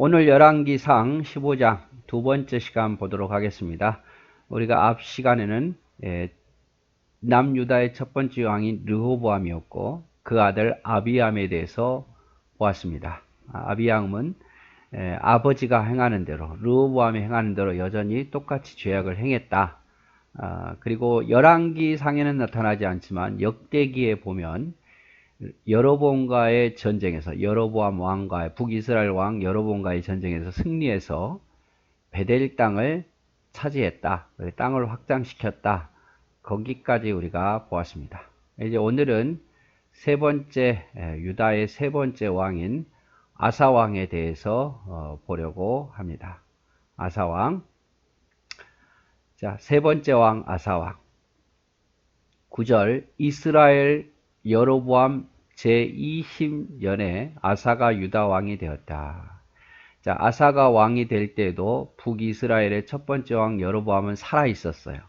오늘 열왕기상 15장 두 번째 시간 보도록 하겠습니다. 우리가 앞 시간에는 예, 남유다의 첫 번째 왕인 르호보암이었고 그 아들 아비암에 대해서 보았습니다. 아, 아비암은 예, 아버지가 행하는 대로 르호보암이 행하는 대로 여전히 똑같이 죄악을 행했다. 아, 그리고 열왕기 상에는 나타나지 않지만 역대기에 보면 여로보암과의 전쟁에서 여로보암 왕과 북이스라엘 왕 여로보암과의 전쟁에서 승리해서 베델 땅을 차지했다. 땅을 확장시켰다. 거기까지 우리가 보았습니다. 이제 오늘은 세 번째 유다의 세 번째 왕인 아사 왕에 대해서 어, 보려고 합니다. 아사 왕. 자, 세 번째 왕 아사 왕. 9절 이스라엘 여로보암 제20년에 아사가 유다 왕이 되었다. 자, 아사가 왕이 될 때도 북이스라엘의 첫 번째 왕 여로보암은 살아 있었어요.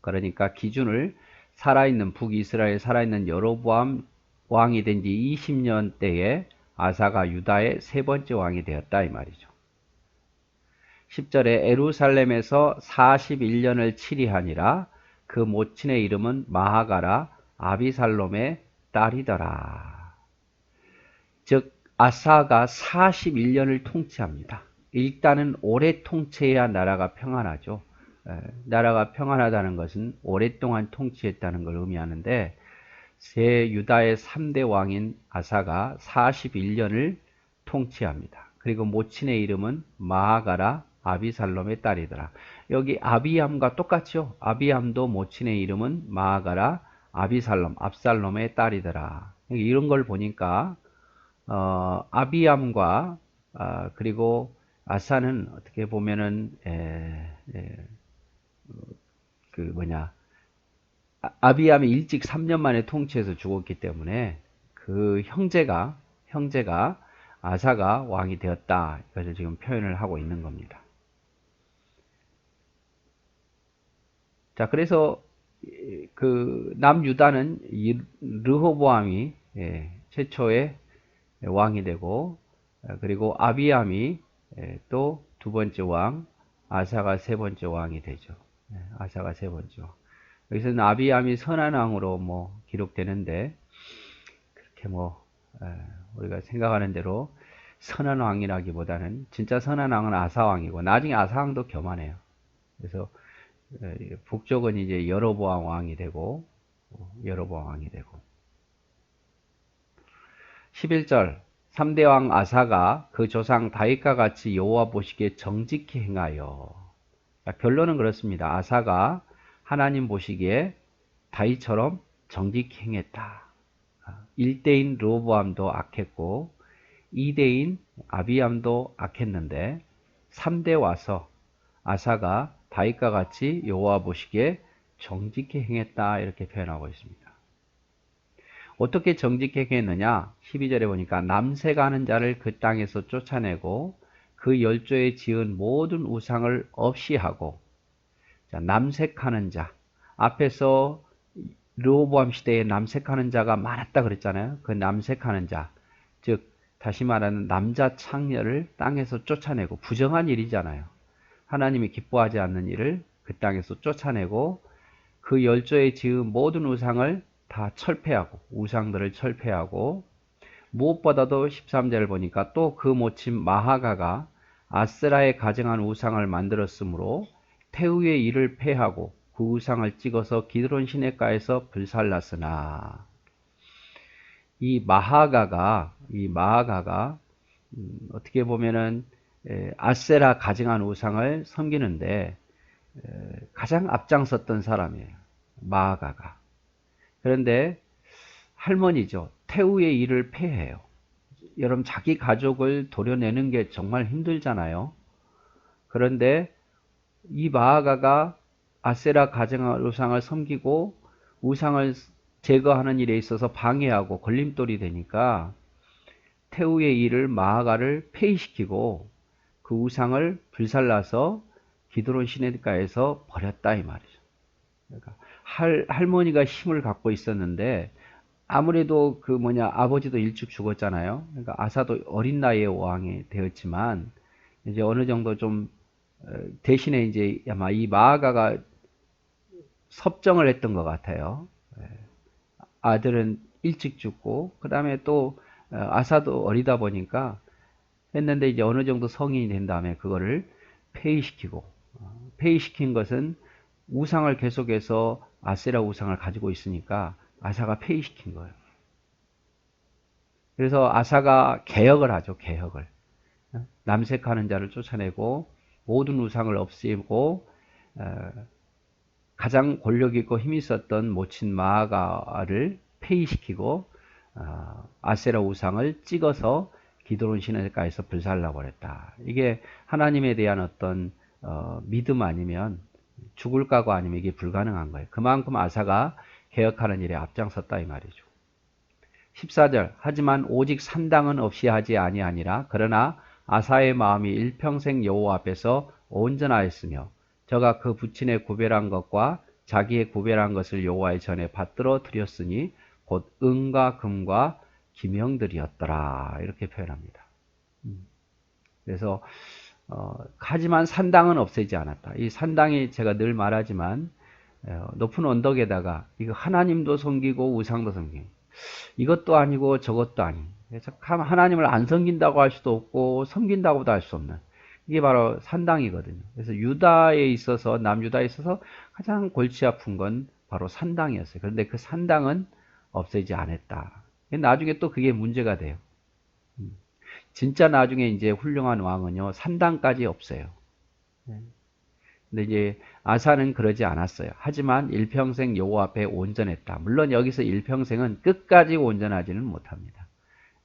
그러니까 기준을 살아있는 북이스라엘 살아있는 여로보암 왕이 된 지 20년 때에 아사가 유다의 세 번째 왕이 되었다 이 말이죠. 10절에 에루살렘에서 41년을 치리하니라 그 모친의 이름은 마하가라 아비살롬의 딸이더라. 즉 아사가 41년을 통치합니다. 일단은 오래 통치해야 나라가 평안하죠. 나라가 평안하다는 것은 오랫동안 통치했다는 걸 의미하는데 세 유다의 3대 왕인 아사가 41년을 통치합니다. 그리고 모친의 이름은 마하가라 아비살롬의 딸이더라. 여기 아비암과 똑같죠. 아비암도 모친의 이름은 마하가라 아비살롬, 압살롬의 딸이더라. 이런 걸 보니까 어, 아비암과 아, 그리고 아사는 어떻게 보면은 에, 에, 그 뭐냐 아, 아비암이 일찍 3년 만에 통치해서 죽었기 때문에 그 형제가 형제가 아사가 왕이 되었다. 이것을 지금 표현을 하고 있는 겁니다. 자, 그래서 그 남유다는 르호보암이 예, 최초의 왕이 되고 어, 그리고 아비암이 예, 또두 번째 왕 아사가 세 번째 왕이 되죠. 예, 아사가 세 번째 왕. 여기서는 아비암이 선한 왕으로 뭐 기록되는데 그렇게 뭐 우리가 생각하는 대로 선한 왕이라기보다는 진짜 선한 왕은 아사 왕이고 나중에 아사 왕도 교만해요. 그래서 예, 북쪽은 이제 여로보암 왕이 되고 여로보암 왕이 되고 11절 3대 왕 아사가 그 조상 다윗과 같이 여호와 보시기에 정직히 행하여 결론은 그렇습니다. 아사가 하나님 보시기에 다윗처럼 정직히 행했다. 1대인 로보암도 악했고 2대인 아비암도 악했는데 3대 와서 아사가 다윗과 같이 여호와 보시기에 정직히 행했다 이렇게 표현하고 있습니다. 어떻게 정직히 행했느냐? 12절에 보니까 남색하는 자를 그 땅에서 쫓아내고 그 열조에 지은 모든 우상을 없이 하고 자, 남색하는 자 앞에서 르호보암 시대에 남색하는 자가 많았다 그랬잖아요. 그 남색하는 자, 즉 다시 말하는 남자 창녀를 땅에서 쫓아내고 부정한 일이잖아요. 하나님이 기뻐하지 않는 일을 그 땅에서 쫓아내고 그 열조에 지은 모든 우상을 다 철폐하고 우상들을 철폐하고 무엇보다도 13절을 보니까 또 그 모친 마하가가 아스라에 가정한 우상을 만들었으므로 태우의 일을 폐하고 그 우상을 찍어서 기드론 시내가에서 불살랐으나 이 마하가가 이 마하가가 음, 어떻게 보면은 아세라 가정한 우상을 섬기는데 가장 앞장섰던 사람이에요. 마아가가. 그런데 할머니죠. 태우의 일을 폐해요. 여러분 자기 가족을 도려내는 게 정말 힘들잖아요. 그런데 이 마아가가 아세라 가정한 우상을 섬기고 우상을 제거하는 일에 있어서 방해하고 걸림돌이 되니까 태우의 일을 마아가를 폐위시키고 그 우상을 불살라서 기드론 시내가에서 버렸다 이 말이죠. 그러니까 할, 할머니가 힘을 갖고 있었는데 아무래도 그 뭐냐 아버지도 일찍 죽었잖아요. 그러니까 아사도 어린 나이에 왕이 되었지만 이제 어느 정도 좀 어, 대신에 이제 아마 이 마아가가 섭정을 했던 것 같아요. 예. 아들은 일찍 죽고 그 다음에 또 어, 아사도 어리다 보니까 했는데 이제 어느 정도 성인이 된 다음에 그거를 폐위시키고 어, 폐위시킨 것은 우상을 계속해서 아세라 우상을 가지고 있으니까 아사가 폐위시킨 거예요. 그래서 아사가 개혁을 하죠. 개혁을. 어, 남색하는 자를 쫓아내고 모든 우상을 없애고 어, 가장 권력 있고 힘 있었던 모친 마아가를 폐위시키고 어, 아세라 우상을 찍어서 기도론 시내가에서 불살라 버렸다. 이게 하나님에 대한 어떤 어, 믿음 아니면 죽을 각오 아니면 이게 불가능한 거예요. 그만큼 아사가 개혁하는 일에 앞장섰다 이 말이죠. 14절 하지만 오직 산당은 없이 하지 아니하니라 그러나 아사의 마음이 일평생 여호와 앞에서 온전하였으며 저가 그 부친의 구별한 것과 자기의 구별한 것을 여호와의 전에 받들어 드렸으니 곧 은과 금과 기명들이었더라 이렇게 표현합니다. 음. 그래서 어, 하지만 산당은 없애지 않았다. 이 산당이 제가 늘 말하지만 어, 높은 언덕에다가 이거 하나님도 섬기고 우상도 섬기고 이것도 아니고 저것도 아닌 그래서 하나님을 안 섬긴다고 할 수도 없고 섬긴다고도 할 수 없는 이게 바로 산당이거든요. 그래서 유다에 있어서 남유다에 있어서 가장 골치 아픈 건 바로 산당이었어요. 그런데 그 산당은 없애지 않았다. 나중에 또 그게 문제가 돼요. 음. 진짜 나중에 이제 훌륭한 왕은요, 산당까지 없어요. 네. 근데 이제 아사는 그러지 않았어요. 하지만 일평생 여호와 앞에 온전했다. 물론 여기서 일평생은 끝까지 온전하지는 못합니다.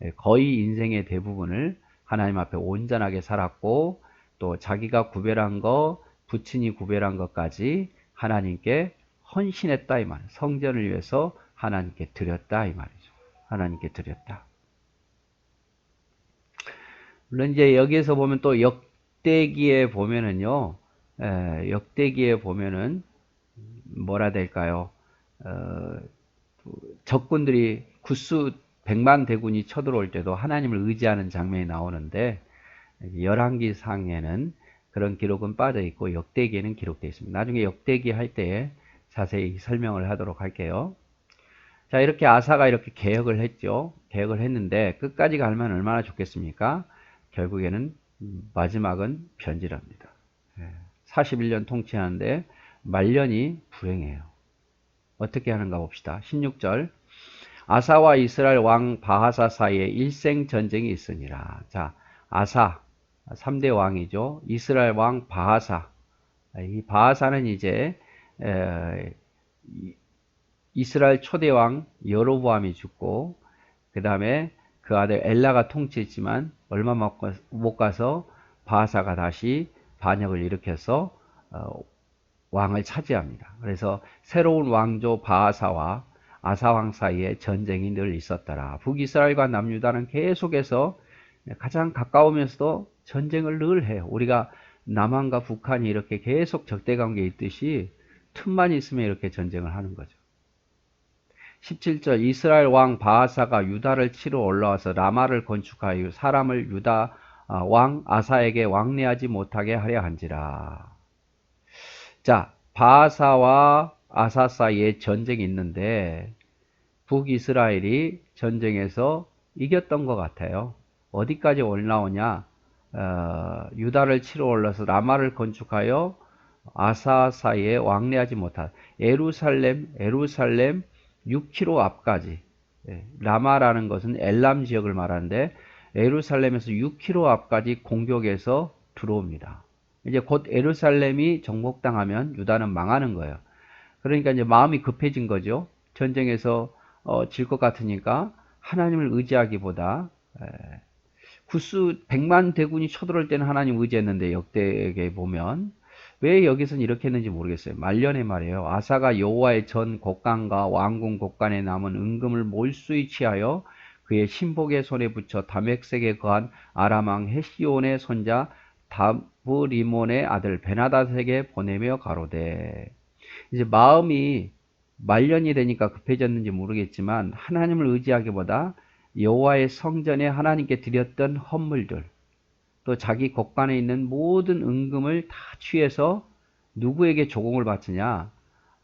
예, 거의 인생의 대부분을 하나님 앞에 온전하게 살았고 또 자기가 구별한 거, 부친이 구별한 것까지 하나님께 헌신했다 이 말. 성전을 위해서 하나님께 드렸다 이 말이죠. 하나님께 드렸다. 물론 이제 여기에서 보면 또 역대기에 보면은요, 에, 역대기에 보면은 뭐라 될까요? 어, 적군들이 구수 백만 대군이 쳐들어올 때도 하나님을 의지하는 장면이 나오는데 열왕기 상에는 그런 기록은 빠져 있고 역대기에는 기록되어 있습니다. 나중에 역대기 할 때 자세히 설명을 하도록 할게요. 자, 이렇게 아사가 이렇게 개혁을 했죠. 개혁을 했는데 끝까지 가면 얼마나 좋겠습니까? 결국에는 마지막은 변질합니다. 41년 통치하는데 말년이 불행해요. 어떻게 하는가 봅시다. 16절 아사와 이스라엘 왕 바하사 사이에 일생 전쟁이 있으니라. 자, 아사 3대 왕이죠. 이스라엘 왕 바하사. 이 바하사는 이제 에, 이스라엘 초대 왕 여로보암이 죽고 그 다음에 그 아들 엘라가 통치했지만 얼마 못 가서 바하사가 다시 반역을 일으켜서 어, 왕을 차지합니다. 그래서 새로운 왕조 바하사와 아사왕 사이에 전쟁이 늘 있었더라. 북이스라엘과 남유다는 계속해서 가장 가까우면서도 전쟁을 늘 해요. 우리가 남한과 북한이 이렇게 계속 적대관계에 있듯이 틈만 있으면 이렇게 전쟁을 하는 거죠. 17절 이스라엘 왕 바하사가 유다를 치러 올라와서 라마를 건축하여 사람을 유다 아, 왕 아사에게 왕래하지 못하게 하려 한지라. 자, 바하사와 아사 사이에 전쟁이 있는데 북이스라엘이 전쟁에서 이겼던 것 같아요. 어디까지 올라오냐? 어, 유다를 치러 올라서 라마를 건축하여 아사 사이에 왕래하지 못한 에루살렘, 에루살렘 6km 앞까지 예, 라마라는 것은 엘람 지역을 말하는데 에루살렘에서 6km 앞까지 공격해서 들어옵니다. 이제 곧 에루살렘이 정복당하면 유다는 망하는 거예요. 그러니까 이제 마음이 급해진 거죠. 전쟁에서 어, 질 것 같으니까 하나님을 의지하기보다 에, 구수 100만 대군이 쳐들어올 때는 하나님 의지했는데 역대에 보면 왜 여기서는 이렇게 했는지 모르겠어요. 말년에 말이에요. 아사가 여호와의 전 곡간과 왕궁 곡간에 남은 은금을 몰수히 취하여 그의 신복의 손에 붙여 다맥색에 거한 아람왕 헤시온의 손자 다브리몬의 아들 베나다색에 보내며 가로되 이제 마음이 말년이 되니까 급해졌는지 모르겠지만 하나님을 의지하기보다 여호와의 성전에 하나님께 드렸던 헌물들 또 자기 곳간에 있는 모든 은금을 다 취해서 누구에게 조공을 바치냐?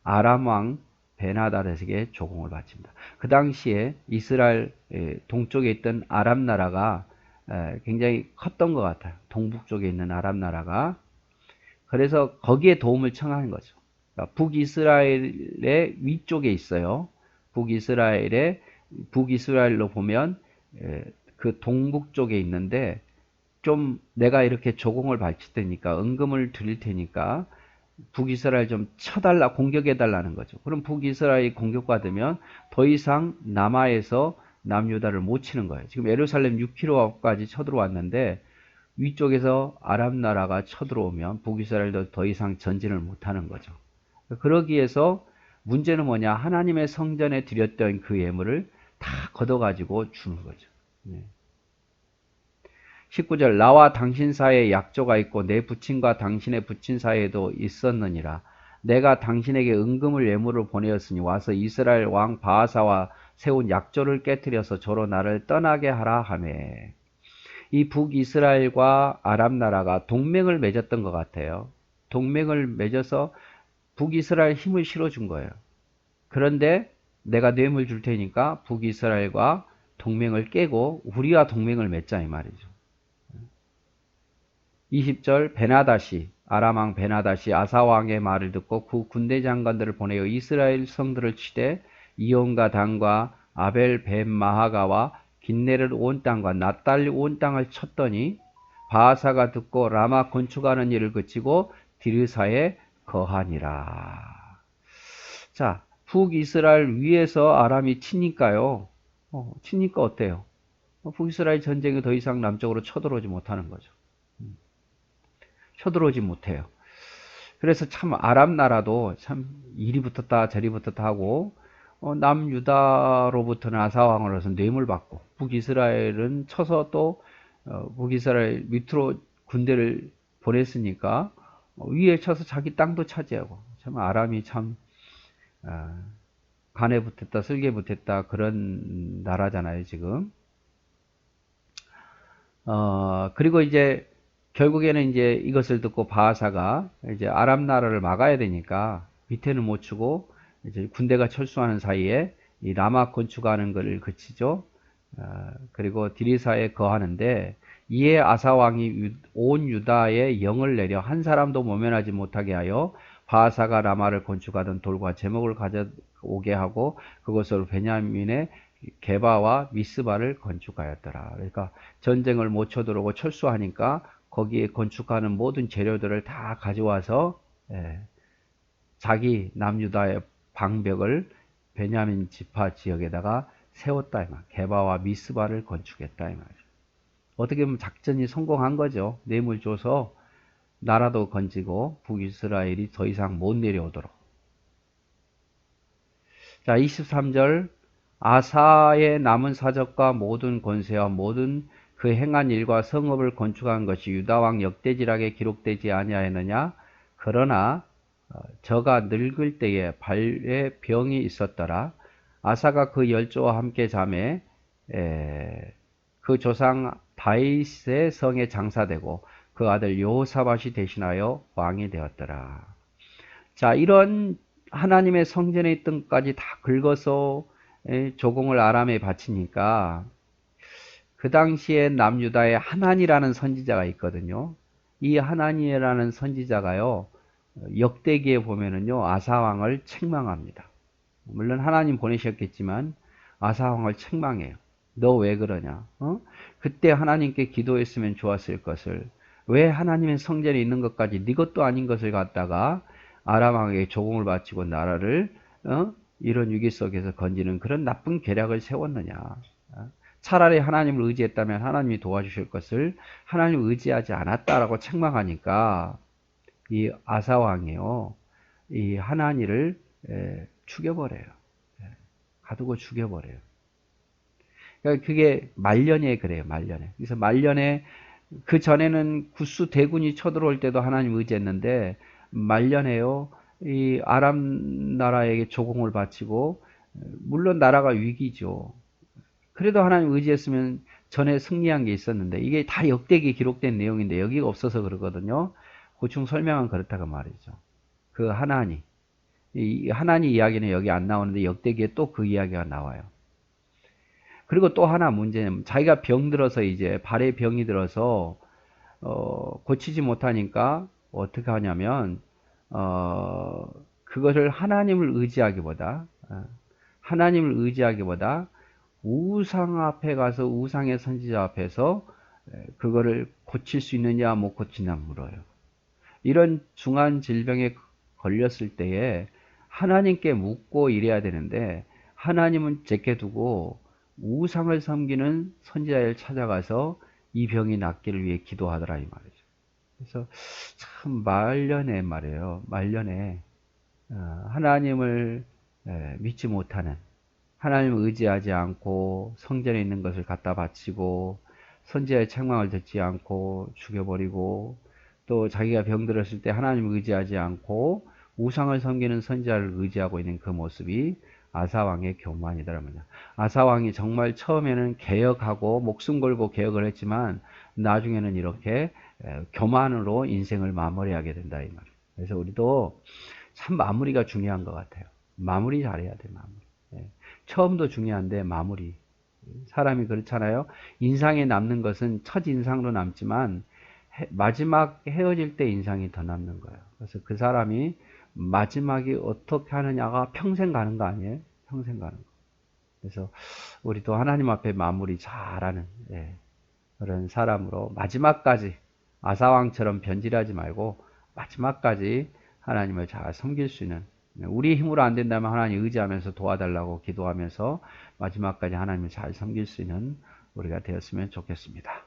아람 왕 베나다렛에게 조공을 바칩니다. 그 당시에 이스라엘 에, 동쪽에 있던 아람 나라가 에, 굉장히 컸던 것 같아요. 동북 쪽에 있는 아람 나라가 그래서 거기에 도움을 청하는 거죠. 그러니까 북이스라엘의 위쪽에 있어요. 북이스라엘의 북이스라엘로 보면 에, 그 동북 쪽에 있는데 좀 내가 이렇게 조공을 바칠 테니까 은금을 드릴 테니까 북이스라엘 좀 쳐달라 공격해 달라는 거죠. 그럼 북이스라엘이 공격받으면 더 이상 남아에서 남유다를 못 치는 거예요. 지금 예루살렘 6km까지 쳐들어왔는데 위쪽에서 아랍 나라가 쳐들어오면 북이스라엘도 더 이상 전진을 못 하는 거죠. 그러기 위해서 문제는 뭐냐? 하나님의 성전에 드렸던 그 예물을 다 걷어가지고 주는 거죠. 네. 19절 나와 당신 사이에 약조가 있고 내 부친과 당신의 부친 사이에도 있었느니라. 내가 당신에게 은금을 예물을 보내었으니 와서 이스라엘 왕 바하사와 세운 약조를 깨뜨려서 저로 나를 떠나게 하라 하매. 이 북이스라엘과 아랍 나라가 동맹을 맺었던 것 같아요. 동맹을 맺어서 북이스라엘 힘을 실어준 거예요. 그런데 내가 뇌물 줄 테니까 북이스라엘과 동맹을 깨고 우리와 동맹을 맺자 이 말이죠. 20절 베나다시 아람왕 베나다시 아사왕의 말을 듣고 그 군대 장관들을 보내어 이스라엘 성들을 치되 이온과 단과 아벨 벤 마하가와 긴네를 온 땅과 낫달리 온 땅을 쳤더니 바하사가 듣고 라마 건축하는 일을 그치고 디르사에 거하니라. 자, 북이스라엘 위에서 아람이 치니까요. 어, 치니까 어때요? 어, 북이스라엘 전쟁이 더 이상 남쪽으로 쳐들어오지 못하는 거죠. 음. 쳐들어오지 못해요. 그래서 참 아람 나라도 참 이리 붙었다 저리 붙었다 하고 어, 남유다로부터는 아사왕으로서 뇌물 받고 북이스라엘은 쳐서 또 어, 북이스라엘 밑으로 군대를 보냈으니까 어, 위에 쳐서 자기 땅도 차지하고 참 아람이 참 어, 간에 붙었다 쓸개 붙었다 그런 나라잖아요 지금 어, 그리고 이제 결국에는 이제 이것을 듣고 바하사가 이제 아람 나라를 막아야 되니까 밑에는 못 주고 이제 군대가 철수하는 사이에 이 라마 건축하는 것을 그치죠. 어, 그리고 디리사에 거하는데 이에 아사 왕이 온 유다에 영을 내려 한 사람도 모면하지 못하게 하여 바하사가 라마를 건축하던 돌과 제목을 가져오게 하고 그것으로 베냐민의 게바와 미스바를 건축하였더라. 그러니까 전쟁을 못 쳐들어오고 철수하니까 거기에 건축하는 모든 재료들을 다 가져와서 예, 자기 남유다의 방벽을 베냐민 지파 지역에다가 세웠다 이 말. 게바와 미스바를 건축했다 이 말이죠. 어떻게 보면 작전이 성공한 거죠. 뇌물 줘서 나라도 건지고 북이스라엘이 더 이상 못 내려오도록. 자, 23절 아사의 남은 사적과 모든 권세와 모든 그 행한 일과 성읍을 건축한 것이 유다왕 역대지락에 기록되지 아니하였느냐? 그러나 어, 저가 늙을 때에 발에 병이 있었더라. 아사가 그 열조와 함께 잠에 그 조상 다윗의 성에 장사되고 그 아들 요사밭이 대신하여 왕이 되었더라. 자, 이런 하나님의 성전에 있던 것까지 다 긁어서 조공을 아람에 바치니까 그 당시에 남유다에 하나니라는 선지자가 있거든요. 이 하나니라는 선지자가요. 역대기에 보면은요. 아사왕을 책망합니다. 물론 하나님 보내셨겠지만 아사왕을 책망해요. 너 왜 그러냐? 어? 그때 하나님께 기도했으면 좋았을 것을 왜 하나님의 성전에 있는 것까지 네 것도 아닌 것을 갖다가 아람 왕에게 조공을 바치고 나라를 어? 이런 위기 속에서 건지는 그런 나쁜 계략을 세웠느냐? 어? 차라리 하나님을 의지했다면 하나님이 도와주실 것을 하나님을 의지하지 않았다라고 책망하니까 이 아사 왕이요. 이 하나니를 죽여버려요. 가두고 죽여버려요. 그러니까 그게 말년에 그래요. 말년에. 그래서 말년에 그 전에는 구스 대군이 쳐들어올 때도 하나님 의지했는데 말년에요. 이 아람 나라에게 조공을 바치고 물론 나라가 위기죠. 그래도 하나님 의지했으면 전에 승리한 게 있었는데 이게 다 역대기에 기록된 내용인데 여기가 없어서 그러거든요. 고충 설명은 그렇다고 말이죠. 그 하나니 이 하나니 이야기는 여기 안 나오는데 역대기에 또 그 이야기가 나와요. 그리고 또 하나 문제는 자기가 병 들어서 이제 발에 병이 들어서 어, 고치지 못하니까 어떻게 하냐면 어, 그것을 하나님을 의지하기보다 어, 하나님을 의지하기보다 우상 앞에 가서 우상의 선지자 앞에서 에, 그거를 고칠 수 있느냐 못 고치냐 물어요. 이런 중한 질병에 걸렸을 때에 하나님께 묻고 이래야 되는데 하나님은 제껴두고 우상을 섬기는 선지자를 찾아가서 이 병이 낫기를 위해 기도하더라 이 말이죠. 그래서 참 말년에 말이에요. 말년에 어, 하나님을 에, 믿지 못하는 하나님을 의지하지 않고 성전에 있는 것을 갖다 바치고 선지자의 책망을 듣지 않고 죽여버리고 또 자기가 병들었을 때 하나님을 의지하지 않고 우상을 섬기는 선지자를 의지하고 있는 그 모습이 아사왕의 교만이더라고요. 아사왕이 정말 처음에는 개혁하고 목숨 걸고 개혁을 했지만 나중에는 이렇게 교만으로 인생을 마무리하게 된다 이 말. 그래서 우리도 참 마무리가 중요한 것 같아요. 마무리 잘해야 돼 마무리. 예. 처음도 중요한데 마무리. 사람이 그렇잖아요. 인상에 남는 것은 첫 인상도 남지만 마지막 헤어질 때 인상이 더 남는 거예요. 그래서 그 사람이 마지막이 어떻게 하느냐가 평생 가는 거 아니에요? 평생 가는 거. 그래서 우리도 하나님 앞에 마무리 잘하는 예, 그런 사람으로 마지막까지 아사왕처럼 변질하지 말고 마지막까지 하나님을 잘 섬길 수 있는 우리 힘으로 안 된다면 하나님 의지하면서 도와달라고 기도하면서 마지막까지 하나님을 잘 섬길 수 있는 우리가 되었으면 좋겠습니다.